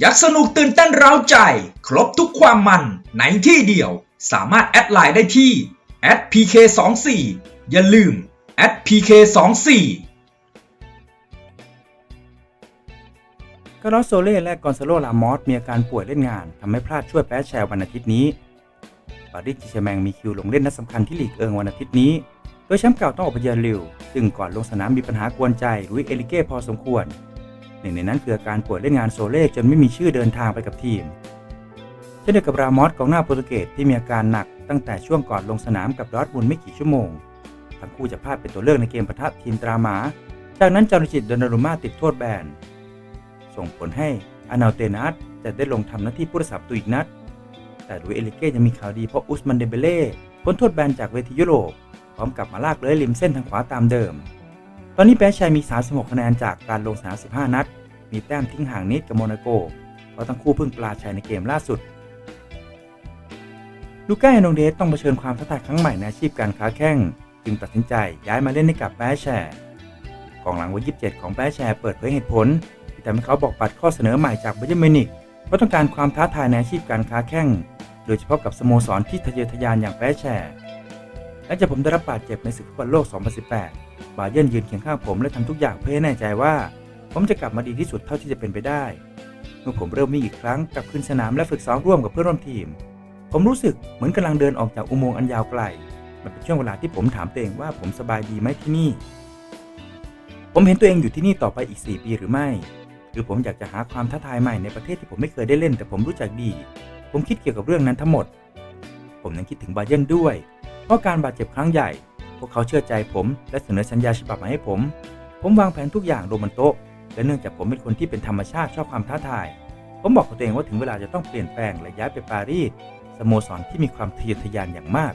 อยากสนุกตื่นเต้นเร้าใจ ครบทุกความมันในที่เดียว สามารถแอดไลน์ได้ที่ @pk24 อย่าลืม @pk24 คาร์ลอสโซเล่และกอนซาโลลามอสมีอาการป่วยเล่นงานทำให้พลาดช่วยแพ้แชร์วันอาทิตย์นี้ปารีสจิเชแมงมีคิวลงเล่นนัดสำคัญที่ลีกเอิงวันอาทิตย์นี้ โดยแชมป์เก่าต้องออกไปเยือนลิวซึ่งก่อนลงสนามมีปัญหากวนใจลุยเอลิเก้พอสมควร หนึ่งในนั้นคืออาการป่วยเล่นงานโซเล่จนไม่มีชื่อเดินทางไปกับทีม เช่นเดียวกับรามอสกองหน้าโปรตุเกสที่มีอาการหนักตั้งแต่ช่วงก่อนลงสนามกับดอร์ทมุนไม่กี่ชั่วโมง ทั้งคู่จะพลาดเป็นตัวเลือกในเกมปะทะทีมตราหมา จากนั้นจารุจิตดอนนารุมาติดโทษแบน ส่งผลให้อานาเตนัสจะได้ลงทำหน้าที่ผู้รักษาประตูอีกนัด แต่ลุยเอลิเก้ยังมีข่าวดีเพราะอุสมันเดเบเล่พ้นโทษแบนจากเวทียุโรปพร้อมกลับมาลากเลื้อยริมเส้นทางขวาตามเดิม ตอนนี้แปชชัยมี 36 คะแนนจากการลงสนาม 15 นัด มีแต้มทิ้งห่างนิดกับโมนาโก เพราะทั้งคู่เพิ่งปลาชัยในเกมล่าสุด ลูก้าเอโนเดสต้องเผชิญความท้าทายครั้งใหม่ในอาชีพการค้าแข้ง จึงตัดสินใจย้ายมาเล่นให้กับแปชแชร์กองหลังวัย 27 ของแปชแชร์เปิดเผยเหตุผลที่ทำให้เขาบอกปัดข้อเสนอใหม่จากไบเยร์มินิกเพราะต้องการความท้าทายในอาชีพการค้าแข้ง โดยเฉพาะกับสโมสรที่ทะเยอทะยานอย่างแปชแชร์ และจากผมได้รับบาดเจ็บในศึกฟุตบอลโลก 2018 บาเยิร์นยืนเคียงข้างผมและทำทุกอย่างเพื่อให้แน่ใจว่า ผมจะกลับมาดีที่สุดเท่าที่จะเป็นไปได้ เมื่อผมเริ่มวิ่งอีกครั้งกลับขึ้นสนามและฝึกซ้อมร่วมกับเพื่อนร่วมทีม ผมรู้สึกเหมือนกำลังเดินออกจากอุโมงค์อันยาวไกล มันเป็นช่วงเวลาที่ผมถามตัวเองว่าผมสบายดีไหมที่นี่ ผมเห็นตัวเองอยู่ที่นี่ต่อไปอีก 4 ปีหรือไม่ หรือผมอยากจะหาความท้าทายใหม่ในประเทศที่ผมไม่เคยได้เล่น แต่ผมรู้จักดี ผมคิดเกี่ยวกับเรื่องนั้นทั้งหมด ผมยังคิดถึงบาเยิร์นด้วย เพราะการบาดเจ็บครั้งใหญ่ พวกเขาเชื่อใจผมและเสนอสัญญาฉบับมาให้ผม ผมวางแผนทุกอย่างลงบนโต๊ะและเนื่องจากผมเป็นคนที่เป็นธรรมชาติชอบความท้าทาย ผมบอกกับตัวเองว่าถึงเวลาจะต้องเปลี่ยนแปลงและย้ายไปปารีสสโมสรที่มีความทะเยอทะยานอย่างมาก